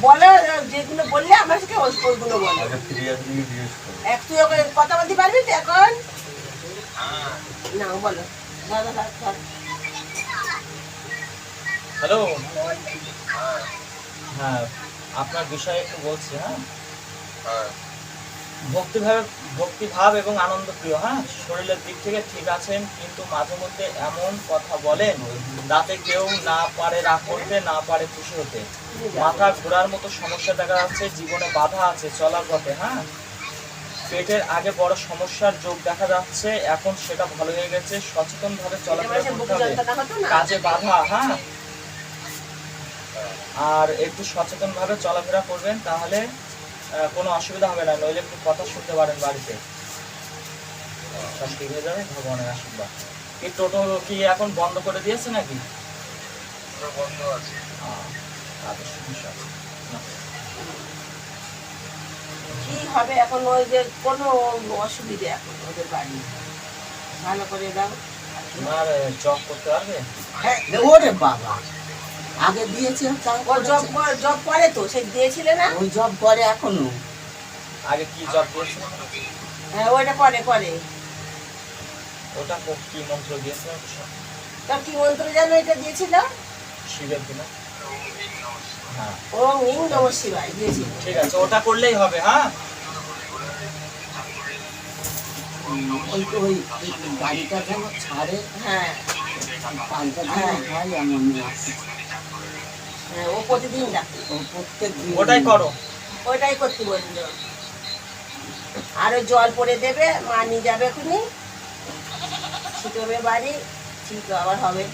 বলে যেগুলো বললে আমার সাথে ওইগুলো বলে। করো। এক তুই ওকে কথা বলতে পারবি তো এখন? না বলো। হ্যালো। হ্যাঁ আপনার বিষয়ে একটু বলছি হ্যাঁ। ভক্তিভাব ভক্তিভাব এবং আনন্দ প্রিয় হ্যাঁ? শরীরের দিক থেকে ঠিক আছেন কিন্তু মাঝে মধ্যে এমন কথা বলেন যাতে কেউ না পারে রাগ করতে না পারে খুশি হতে। মাথা ঘোরার মতো সমস্যা দেখা যাচ্ছে জীবনে বাধা আছে চলার পথে হ্যাঁ? পেটের আগে বড় সমস্যার যোগ দেখা যাচ্ছে এখন সেটা ভালো হয়ে গেছে সচেতন ভাবে চলাফেরা করতে হবে। কাজে বাধা হ্যাঁ? আর একটু সচেতন ভাবে চলাফেরা করবেন তাহলে কোনো অসুবিধা হবে না নইলে একটু কথা শুনতে পারেন বাড়িতে। সব ঠিক হয়ে যাবে ভগবানের আশীর্বাদ। এই টোটো কি এখন বন্ধ করে দিয়েছে নাকি? তাদের সমস্যা আছে। কি হবে এখন ওই যে কোনো অসুবিধে এখন ওদের বাড়ি? ভালো করে দাও। তোমার জব করতে পারবে? হ্যাঁ ওরে বাবা। আগে দিয়েছে ও জব জব করে তো সে দিয়েছিলে না? ওই জব করে এখনও। আগে কি জব দিয়েছিল হ্যাঁ ওইটা করে করে। ওটা কো- কি মন্ত্র দিয়েছিল তা কি মন্ত্র যেন এটা দিয়েছিল? শিবের দিনে হ্যাঁ। ওম ইং নম শিবায় দিয়েছিল। ঠিক আছে ওটা করলেই হবে হ্যাঁ? ওই তো ওই গাড়িটা যেন ছাড়ে। হ্যাঁ। পাল্টা হ্যাঁ। হয় এমন। হ্যাঁ ও প্রতিদিন ডাকে। প্রত্যেক ওটাই করো। ওটাই করতে বলল আরও জল পরে দেবে মা নিয়ে যাবে এখনই ছিটবে বাড়ি ঠিক আবার হবে।